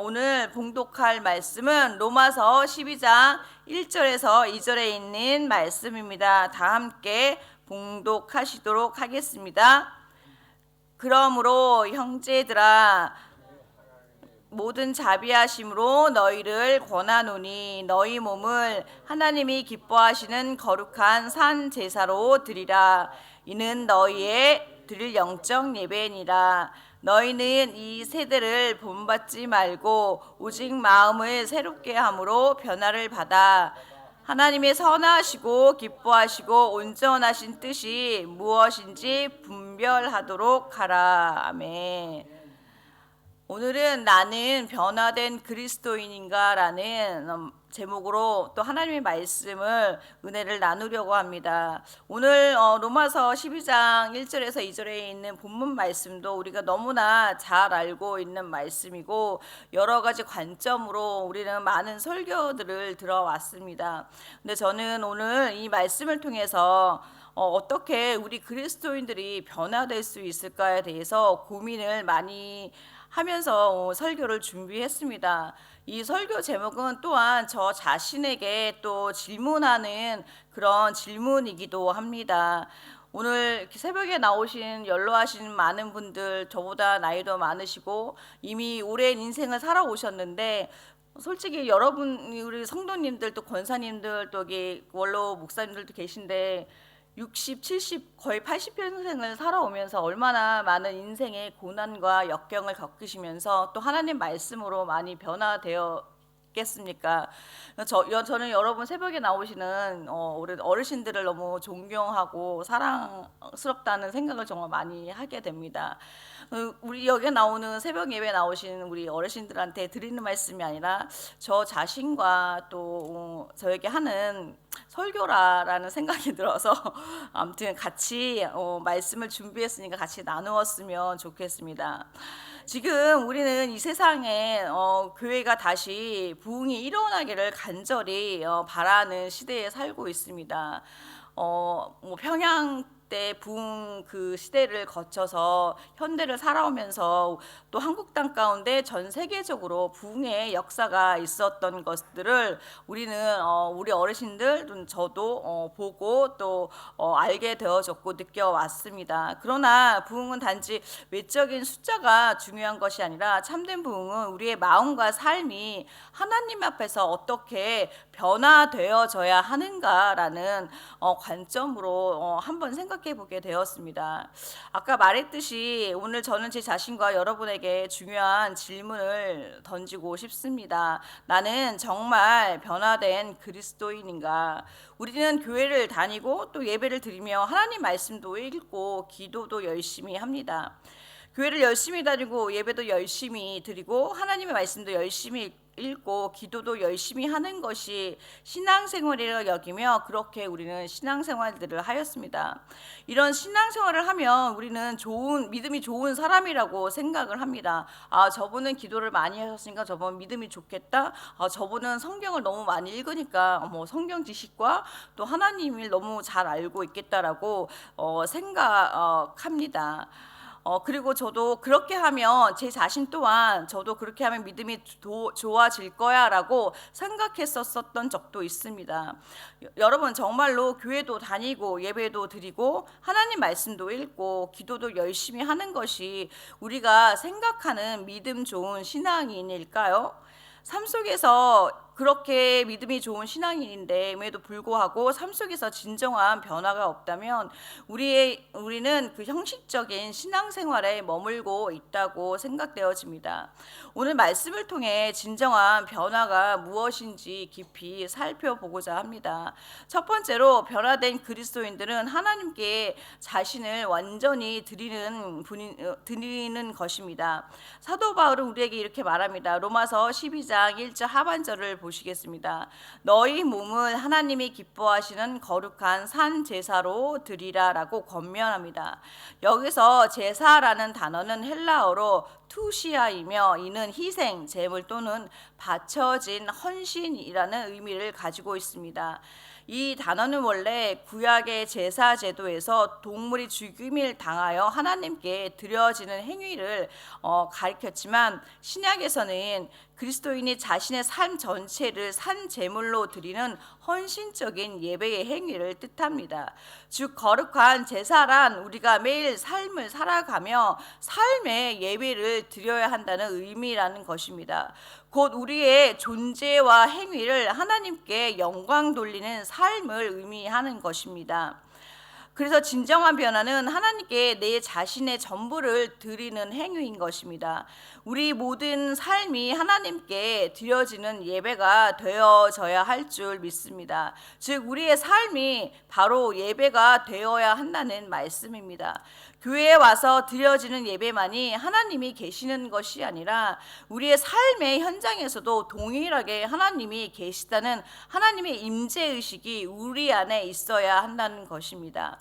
오늘 봉독할 말씀은 로마서 12장 1절에서 2절에 있는 말씀입니다. 다 함께 봉독하시도록 하겠습니다. 그러므로 형제들아 모든 자비하심으로 너희를 권하노니 너희 몸을 하나님이 기뻐하시는 거룩한 산 제사로 드리라 이는 너희의 드릴 영적 예배니라 너희는 이 세대를 본받지 말고 오직 마음을 새롭게 함으로 변화를 받아 하나님의 선하시고 기뻐하시고 온전하신 뜻이 무엇인지 분별하도록 하라 아멘. 오늘은 나는 변화된 그리스도인인가라는 음, 제목으로 또 하나님의 말씀을 은혜를 나누려고 합니다. 오늘 어, 로마서 12장 1절에서 2절에 있는 본문 말씀도 우리가 너무나 잘 알고 있는 말씀이고 여러 가지 관점으로 우리는 많은 설교들을 들어왔습니다. 근데 저는 오늘 이 말씀을 통해서 어, 어떻게 우리 그리스도인들이 변화될 수 있을까에 대해서 고민을 많이 하면서 어, 설교를 준비했습니다. 이 설교 제목은 또한 저 자신에게 또 질문하는 그런 질문이기도 합니다. 오늘 새벽에 나오신 연로하신 많은 분들 저보다 나이도 많으시고 이미 오랜 인생을 살아오셨는데 솔직히 여러분 우리 성도님들 또 권사님들 또 원로 목사님들도 계신데 60, 70, 거의 80평생을 살아오면서 얼마나 많은 인생의 고난과 역경을 겪으시면서 또 하나님 말씀으로 많이 변화되 었겠습니까? 저, 여- 저는 여러분 새벽에 나오시는 어, 어르신들을 너무 존경하고 사랑스럽다는 생각을 정말 많이 하게 됩니다. 어, 우리 여기 나오는 새벽 예배 나오시는 우리 어르신들한테 드리는 말씀이 아니라 저 자신과 또 어, 저에게 하는 설교라라는 생각이 들어서 아무튼 같이 어, 말씀을 준비했으니까 같이 나누었으면 좋겠습니다. 지금 우리는 이 세상에 어, 교회가 다시 부흥이 일어나기를 간절히 어, 바라는 시대에 살고 있습니다. 어, 뭐 평양 때 부흥 그 시대를 거쳐서 현대를 살아오면서 또 한국 땅 가운데 전 세계적으로 부흥의 역사가 있었던 것들을 우리는 어, 우리 어르신들 또 저도 어, 보고 또 어, 알게 되어졌고 느껴왔습니다. 그러나 부흥은 단지 외적인 숫자가 중요한 것이 아니라 참된 부흥은 우리의 마음과 삶이 하나님 앞에서 어떻게 변화되어져야 하는가라는 어, 관점으로 어, 한번 생각 해 보게 되었습니다. 아까 말했듯이 오늘 저는 제 자신과 여러분에게 중요한 질문을 던지고 싶습니다. 나는 정말 변화된 그리스도인인가? 우리는 교회를 다니고 또 예배를 드리며 하나님 말씀도 읽고 기도도 열심히 합니다. 교회를 열심히 다니고 예배도 열심히 드리고 하나님의 말씀도 열심히 읽고 기도도 열심히 하는 것이 신앙생활이라 여기며 그렇게 우리는 신앙생활들을 하였습니다. 이런 신앙생활을 하면 우리는 좋은 믿음이 좋은 사람이라고 생각을 합니다. 아 저분은 기도를 많이 하셨으니까 저분 믿음이 좋겠다. 아 저분은 성경을 너무 많이 읽으니까 뭐 성경 지식과 또 하나님을 너무 잘 알고 있겠다라고 어, 생각합니다. 어, 그리고 저도 그렇게 하면 제 자신 또한 저도 그렇게 하면 믿음이 도, 좋아질 거야 라고 생각했었던 적도 있습니다. 여, 여러분 정말로 교회도 다니고 예배도 드리고 하나님 말씀도 읽고 기도도 열심히 하는 것이 우리가 생각하는 믿음 좋은 신앙인일까요? 삶 속에서 그렇게 믿음이 좋은 신앙인인데에도 불구하고 삶 속에서 진정한 변화가 없다면 우리의 우리는 그 형식적인 신앙생활에 머물고 있다고 생각되어집니다. 오늘 말씀을 통해 진정한 변화가 무엇인지 깊이 살펴보고자 합니다. 첫 번째로 변화된 그리스도인들은 하나님께 자신을 완전히 드리는 분이 어, 드리는 것입니다. 사도 바울은 우리에게 이렇게 말합니다. 로마서 12장 1절 하반절을 보시겠습니다. 너희 몸을 하나님이 기뻐하시는 거룩한 산 제사로 드리라라고 권면합니다. 여기서 제사라는 단어는 헬라어로 투시아이며 이는 희생, 제물 또는 바쳐진 헌신이라는 의미를 가지고 있습니다. 이 단어는 원래 구약의 제사 제도에서 동물이 죽임을 당하여 하나님께 드려지는 행위를 어, 가리켰지만 신약에서는 그리스도인이 자신의 삶 전체를 산 제물로 드리는 헌신적인 예배의 행위를 뜻합니다. 즉 거룩한 제사란 우리가 매일 삶을 살아가며 삶의 예배를 드려야 한다는 의미라는 것입니다. 곧 우리의 존재와 행위를 하나님께 영광 돌리는 삶을 의미하는 것입니다. 그래서 진정한 변화는 하나님께 내 자신의 전부를 드리는 행위인 것입니다. 우리 모든 삶이 하나님께 드려지는 예배가 되어져야 할 줄 믿습니다. 즉, 우리의 삶이 바로 예배가 되어야 한다는 말씀입니다. 교회에 와서 드려지는 예배만이 하나님이 계시는 것이 아니라 우리의 삶의 현장에서도 동일하게 하나님이 계시다는 하나님의 임재 의식이 우리 안에 있어야 한다는 것입니다.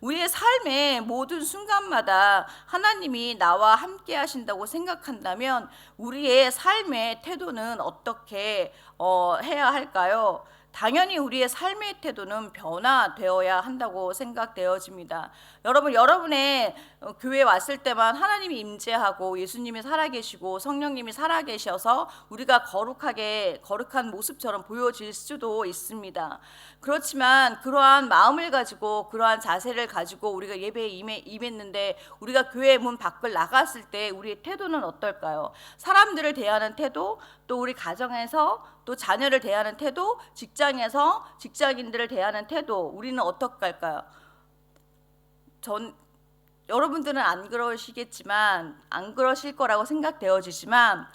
우리의 삶의 모든 순간마다 하나님이 나와 함께 하신다고 생각한다면 우리의 삶의 태도는 어떻게 어, 해야 할까요? 당연히 우리의 삶의 태도는 변화되어야 한다고 생각되어집니다. 여러분, 여러분의 어, 교회 왔을 때만 하나님이 임재하고 예수님이 살아계시고 성령님이 살아계셔서 우리가 거룩하게 거룩한 모습처럼 보여질 수도 있습니다. 그렇지만 그러한 마음을 가지고 그러한 자세를 가지고 우리가 예배에 임해, 임했 는데 우리가 교회 문 밖을 나갔을 때 우리의 태도는 어떨까요? 사람들을 대하는 태도, 또 우리 가정에서 또 자녀를 대하는 태도, 직장에서 직장인들을 대하는 태도, 우리는 어떻게 할까요? 전 여러분들은 안 그러시겠지만 안 그러실 거라고 생각되어지지만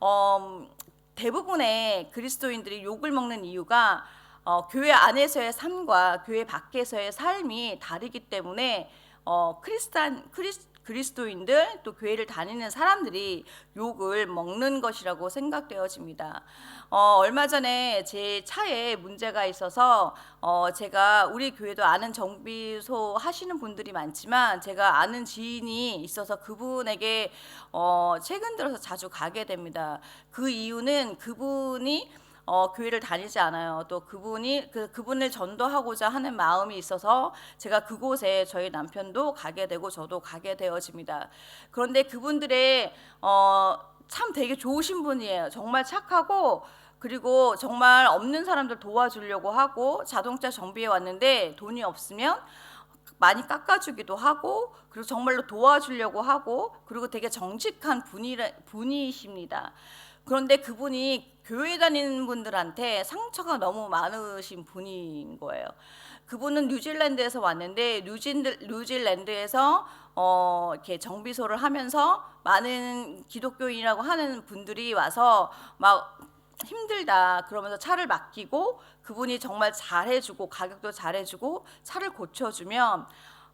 어, 대부분의 그리스도인들이 욕을 먹는 이유가 어, 교회 안에서의 삶과 교회 밖에서의 삶이 다르기 때문에 어, 크리스탄 크리스 그리스도인들 또 교회를 다니는 사람들이 욕을 먹는 것이라고 생각되어집니다. 어, 얼마 전에 제 차에 문제가 있어서 어, 제가 우리 교회도 아는 정비소 하시는 분들이 많지만 제가 아는 지인이 있어서 그분에게 어, 최근 들어서 자주 가게 됩니다. 그 이유는 그분이 어, 교회를 다니지 않아요. 또 그분이 그 그분을 전도하고자 하는 마음이 있어서 제가 그곳에 저희 남편도 가게 되고 저도 가게 되어집니다. 그런데 그분들의 어, 참 되게 좋으신 분이에요. 정말 착하고 그리고 정말 없는 사람들 도와주려고 하고 자동차 정비에 왔는데 돈이 없으면 많이 깎아주기도 하고 그리고 정말로 도와주려고 하고 그리고 되게 정직한 분이 분이십니다. 그런데 그분이 교회 다니는 분들한테 상처가 너무 많으신 분인 거예요. 그분은 뉴질랜드에서 왔는데 뉴질랜드, 뉴질랜드에서 어, 이렇게 정비소를 하면서 많은 기독교인이라고 하는 분들이 와서 막 힘들다 그러면서 차를 맡기고 그분이 정말 잘해주고 가격도 잘해주고 차를 고쳐주면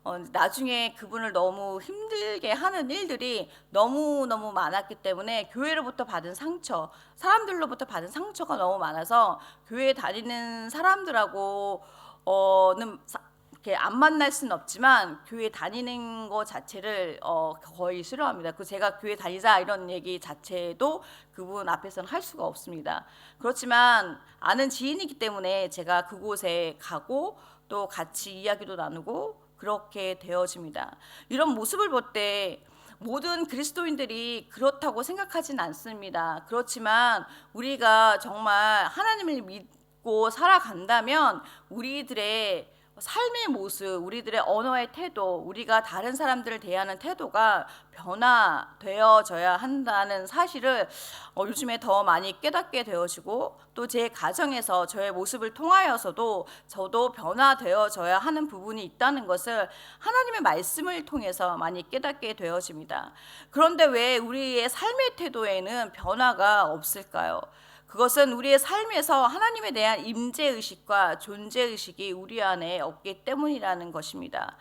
어, 나중에 그분을 너무 힘들게 하는 일들이 너무 너무 많았기 때문에 교회로부터 받은 상처, 사람들로부터 받은 상처가 너무 많아서 교회 다니는 사람들하고는 이렇게 안 만날 수는 없지만 교회 다니는 거 자체를 어, 거의 싫어합니다. 그 제가 교회 다니자 이런 얘기 자체도 그분 앞에서는 할 수가 없습니다. 그렇지만 아는 지인이기 때문에 제가 그곳에 가고 또 같이 이야기도 나누고 그렇게 되어집니다. 이런 모습을 볼 때 모든 그리스도인들이 그렇다고 생각하진 않습니다. 그렇지만 우리가 정말 하나님을 믿고 살아간다면 우리들의 삶의 모습, 우리들의 언어의 태도, 우리가 다른 사람들을 대하는 태도가 변화되어져야 한다는 사실을 어, 요즘에 더 많이 깨닫게 되어지고 또 제 가정에서 저의 모습을 통하여서도 저도 변화되어져야 하는 부분이 있다는 것을 하나님의 말씀을 통해서 많이 깨닫게 되어집니다. 그런데 왜 우리의 삶의 태도에는 변화가 없을까요? 그것은 우리의 삶에서 하나님에 대한 임재 의식과 존재 의식이 우리 안에 없기 때문이라는 것입니다.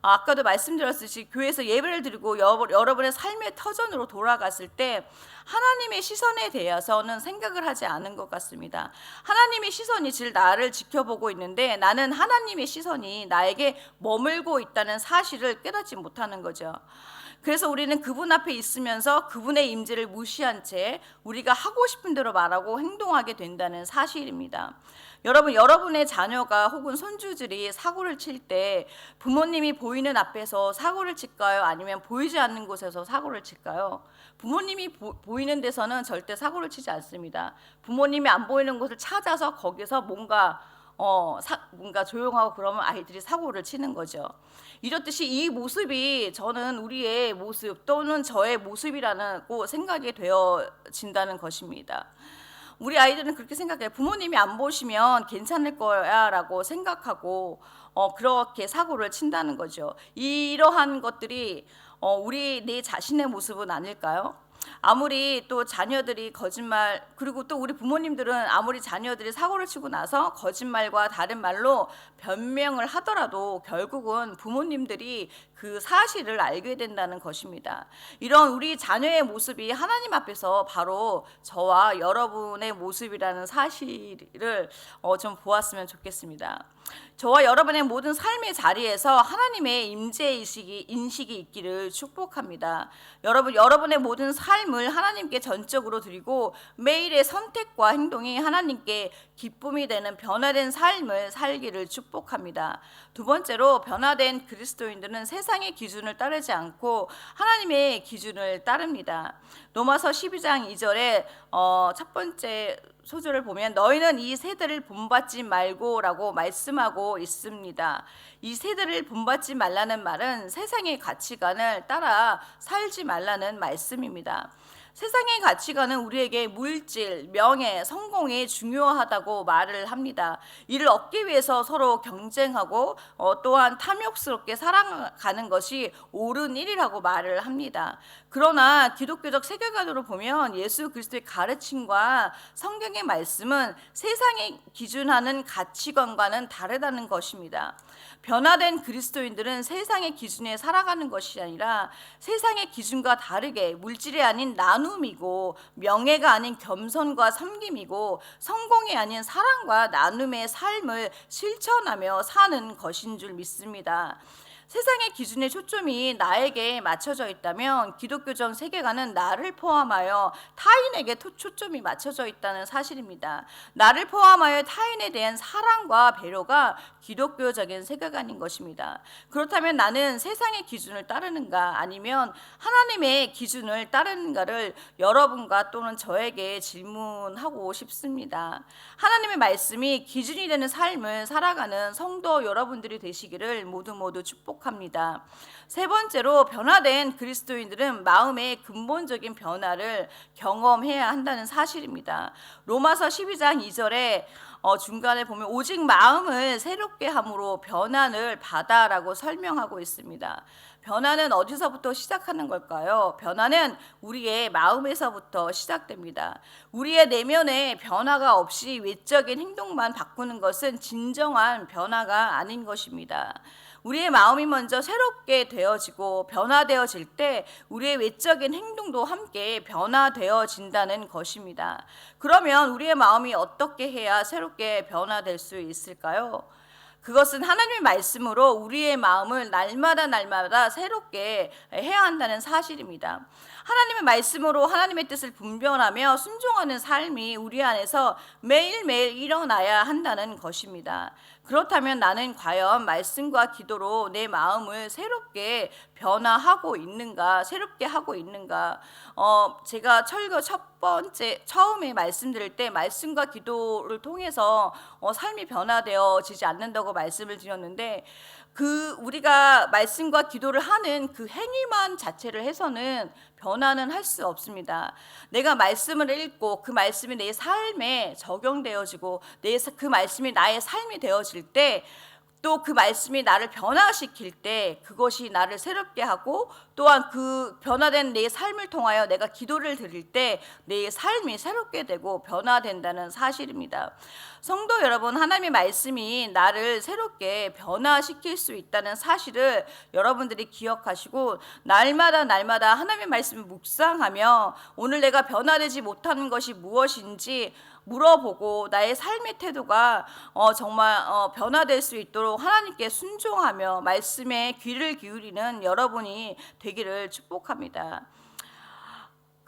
아, 아까도 말씀드렸듯이 교회에서 예배를 드리고 여러분의 삶의 터전으로 돌아갔을 때 하나님의 시선에 대해서는 생각을 하지 않은 것 같습니다. 하나님의 시선이 질 나를 지켜보고 있는데 나는 하나님의 시선이 나에게 머물고 있다는 사실을 깨닫지 못하는 거죠. 그래서 우리는 그분 앞에 있으면서 그분의 임재를 무시한 채 우리가 하고 싶은 대로 말하고 행동하게 된다는 사실입니다. 여러분, 여러분의 자녀가 혹은 손주들이 사고를 칠 때 부모님이 보이는 앞에서 사고를 칠까요? 아니면 보이지 않는 곳에서 사고를 칠까요? 부모님이 보, 보이는 데서는 절대 사고를 치지 않습니다. 부모님이 안 보이는 곳을 찾아서 거기서 뭔가 어, 사, 뭔가 조용하고 그러면 아이들이 사고를 치는 거죠. 이렇듯이 이 모습이 저는 우리의 모습 또는 저의 모습이라고 생각이 되어진다는 것입니다. 우리 아이들은 그렇게 생각해요. 부모님이 안 보시면 괜찮을 거야라고 생각하고 어, 그렇게 사고를 친다는 거죠. 이러한 것들이 어, 우리 내 자신의 모습은 아닐까요? 아무리 또 자녀들이 거짓말 그리고 또 우리 부모님들은 아무리 자녀들이 사고를 치고 나서 거짓말과 다른 말로 변명을 하더라도 결국은 부모님들이 그 사실을 알게 된다는 것입니다. 이런 우리 자녀의 모습이 하나님 앞에서 바로 저와 여러분의 모습이라는 사실을 어, 좀 보았으면 좋겠습니다. 저와 여러분의 모든 삶의 자리에서 하나님의 임재 인식이 인식이 있기를 축복합니다. 여러분 여러분의 모든 삶을 하나님께 전적으로 드리고 매일의 선택과 행동이 하나님께 기쁨이 되는 변화된 삶을 살기를 축복합니다. 두 번째로 변화된 그리스도인들은 세상의 기준을 따르지 않고 하나님의 기준을 따릅니다. 로마서 12장 2절에 어, 첫 번째 소절을 보면 너희는 이 세대를 본받지 말고라고 말씀하고 있습니다. 이 세대를 본받지 말라는 말은 세상의 가치관을 따라 살지 말라는 말씀입니다. 세상의 가치관은 우리에게 물질, 명예, 성공이 중요하다고 말을 합니다. 이를 얻기 위해서 서로 경쟁하고 어, 또한 탐욕스럽게 살아가는 것이 옳은 일이라고 말을 합니다. 그러나 기독교적 세계관으로 보면 예수 그리스도의 가르침과 성경의 말씀은 세상이 기준하는 가치관과는 다르다는 것입니다. 변화된 그리스도인들은 세상의 기준에 살아가는 것이 아니라 세상의 기준과 다르게 물질이 아닌 나눔이고 명예가 아닌 겸손과 섬김이고 성공이 아닌 사랑과 나눔의 삶을 실천하며 사는 것인 줄 믿습니다. 세상의 기준의 초점이 나에게 맞춰져 있다면 기독교적 세계관은 나를 포함하여 타인에게 초점이 맞춰져 있다는 사실입니다. 나를 포함하여 타인에 대한 사랑과 배려가 기독교적인 세계관인 것입니다. 그렇다면 나는 세상의 기준을 따르는가 아니면 하나님의 기준을 따르는가를 여러분과 또는 저에게 질문하고 싶습니다. 하나님의 말씀이 기준이 되는 삶을 살아가는 성도 여러분들이 되시기를 모두 모두 축복 축복합니다. 세 번째로 변화된 그리스도인들은 마음의 근본적인 변화를 경험해야 한다는 사실입니다. 로마서 12장 2절에 어, 중간에 보면 오직 마음을 새롭게 함으로 변화를 받아라고 설명하고 있습니다. 변화는 어디서부터 시작하는 걸까요? 변화는 우리의 마음에서부터 시작됩니다. 우리의 내면에 변화가 없이 외적인 행동만 바꾸는 것은 진정한 변화가 아닌 것입니다. 우리의 마음이 먼저 새롭게 되어지고 변화되어질 때 우리의 외적인 행동도 함께 변화되어진다는 것입니다. 그러면 우리의 마음이 어떻게 해야 새롭게 변화될 수 있을까요? 그것은 하나님의 말씀으로 우리의 마음을 날마다 날마다 새롭게 해야 한다는 사실입니다. 하나님의 말씀으로 하나님의 뜻을 분별하며 순종하는 삶이 우리 안에서 매일매일 일어나야 한다는 것입니다. 그렇다면 나는 과연 말씀과 기도로 내 마음을 새롭게 변화하고 있는가, 새롭게 하고 있는가? 어, 제가 철거 첫 번째 처음에 말씀드릴 때 말씀과 기도를 통해서 어, 삶이 변화되어지지 않는다고 말씀을 드렸는데 그 우리가 말씀과 기도를 하는 그 행위만 자체를 해서는 변화는 할 수 없습니다. 내가 말씀을 읽고 그 말씀이 내 삶에 적용되어지고 내 그 말씀이 나의 삶이 되어질 때 또그 말씀이 나를 변화시킬 때 그것이 나를 새롭게 하고 또한 그 변화된 내 삶을 통하여 내가 기도를 드릴 때 내 삶이 새롭게 되고 변화된다는 사실입니다. 성도 여러분, 하나님의 말씀이 나를 새롭게 변화시킬 수 있다는 사실을 여러분들이 기억하시고 날마다 날마다 하나님의 말씀을 묵상하며 오늘 내가 변화되지 못하는 것이 무엇인지 물어보고 나의 삶의 태도가 어, 정말 어, 변화될 수 있도록 하나님께 순종하며 말씀에 귀를 기울이는 여러분이 되기를 축복합니다.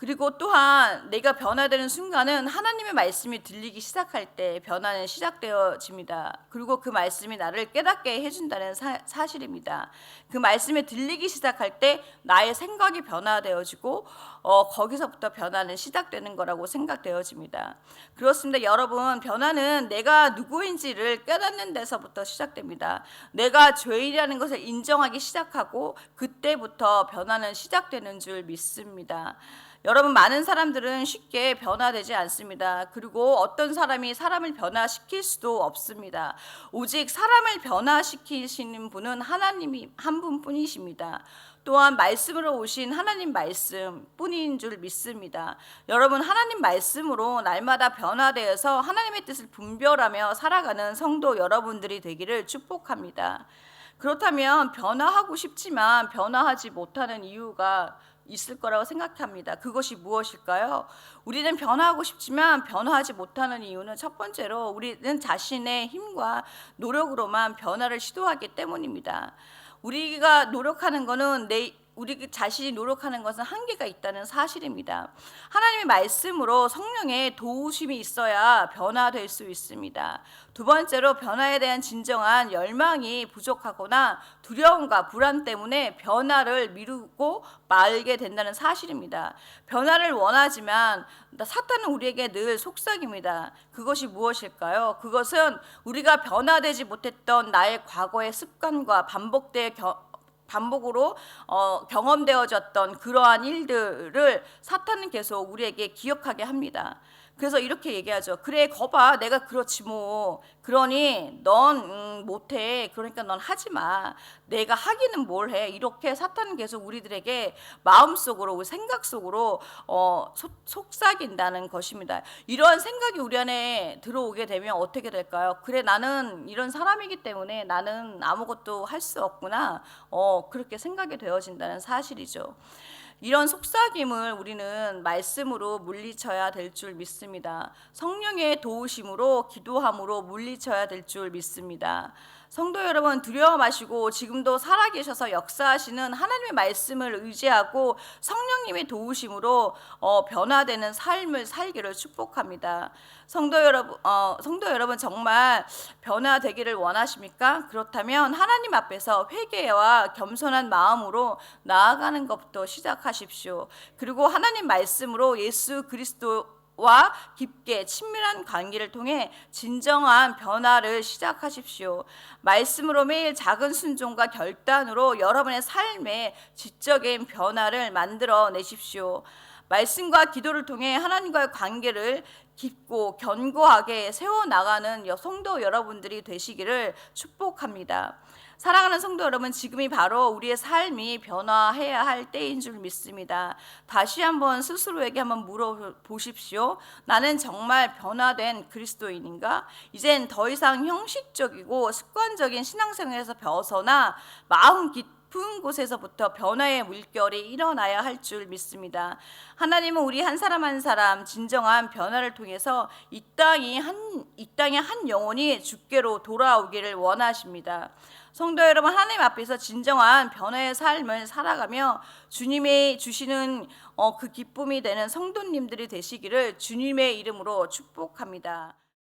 그리고 또한 내가 변화되는 순간은 하나님의 말씀이 들리기 시작할 때 변화는 시작되어집니다. 그리고 그 말씀이 나를 깨닫게 해준다는 사, 사실입니다. 그 말씀이 들리기 시작할 때 나의 생각이 변화되어지고 어, 거기서부터 변화는 시작되는 거라고 생각되어집니다. 그렇습니다. 여러분 변화는 내가 누구인지를 깨닫는 데서부터 시작됩니다. 내가 죄인이라는 것을 인정하기 시작하고 그때부터 변화는 시작되는 줄 믿습니다. 여러분 많은 사람들은 쉽게 변화되지 않습니다. 그리고 어떤 사람이 사람을 변화시킬 수도 없습니다. 오직 사람을 변화시키시는 분은 하나님이 한 분뿐이십니다. 또한 말씀으로 오신 하나님 말씀 뿐인 줄 믿습니다. 여러분 하나님 말씀으로 날마다 변화되어서 하나님의 뜻을 분별하며 살아가는 성도 여러분들이 되기를 축복합니다. 그렇다면 변화하고 싶지만 변화하지 못하는 이유가 있을 거라고 생각합니다. 그것이 무엇일까요? 우리는 변화하고 싶지만 변화하지 못하는 이유는 첫 번째로 우리는 자신의 힘과 노력으로만 변화를 시도하기 때문입니다. 우리가 노력하는 것은 내 우리 자신이 노력하는 것은 한계가 있다는 사실입니다. 하나님의 말씀으로 성령의 도우심이 있어야 변화될 수 있습니다. 두 번째로 변화에 대한 진정한 열망이 부족하거나 두려움과 불안 때문에 변화를 미루고 말게 된다는 사실입니다. 변화를 원하지만 사탄은 우리에게 늘 속삭입니다. 그것이 무엇일까요? 그것은 우리가 변화되지 못했던 나의 과거의 습관과 반복될 겨, 반복으로 어, 경험되어졌던 그러한 일들을 사탄은 계속 우리에게 기억하게 합니다. 그래서 이렇게 얘기하죠. 그래, 거봐, 내가 그렇지 뭐. 그러니 넌 음, 못해. 그러니까 넌 하지 마. 내가 하기는 뭘 해. 이렇게 사탄은 계속 우리들에게 마음속으로, 생각 속으로 어, 속, 속삭인다는 것입니다. 이러한 생각이 우리 안에 들어오게 되면 어떻게 될까요? 그래, 나는 이런 사람이기 때문에 나는 아무것도 할 수 없구나. 어, 그렇게 생각이 되어진다는 사실이죠. 이런 속삭임을 우리는 말씀으로 물리쳐야 될 줄 믿습니다. 성령의 도우심으로 기도함으로 물리쳐야 될 줄 믿습니다. 성도 여러분 두려워 마시고 지금도 살아계셔서 역사하시는 하나님의 말씀을 의지하고 성령님의 도우심으로 어, 변화되는 삶을 살기를 축복합니다. 성도 여러분, 어, 성도 여러분 정말 변화되기를 원하십니까? 그렇다면 하나님 앞에서 회개와 겸손한 마음으로 나아가는 것부터 시작하십시오. 그리고 하나님 말씀으로 예수 그리스도 와 깊게 친밀한 관계를 통해 진정한 변화를 시작하십시오. 말씀으로 매일 작은 순종과 결단으로 여러분의 삶에 지적인 변화를 만들어 내십시오. 말씀과 기도를 통해 하나님과의 관계를 깊고 견고하게 세워 나가는 성도 여러분들이 되시기를 축복합니다. 사랑하는 성도 여러분, 지금이 바로 우리의 삶이 변화해야 할 때인 줄 믿습니다. 다시 한번 스스로에게 한번 물어보십시오. 나는 정말 변화된 그리스도인인가? 이젠 더 이상 형식적이고 습관적인 신앙생활에서 벗어나 마음 깊 곳에서부터 변화의 물결이 일어나야 할 줄 믿습니다. 하나님은 우리 한 사람 한 사람 진정한 변화를 통해서 이 땅이 한 이 땅의 한 영혼이 주께로 돌아오기를 원하십니다. 성도 여러분 하나님 앞에서 진정한 변화의 삶을 살아가며 주님의 주시는 어, 그 기쁨이 되는 성도님들이 되시기를 주님의 이름으로 축복합니다.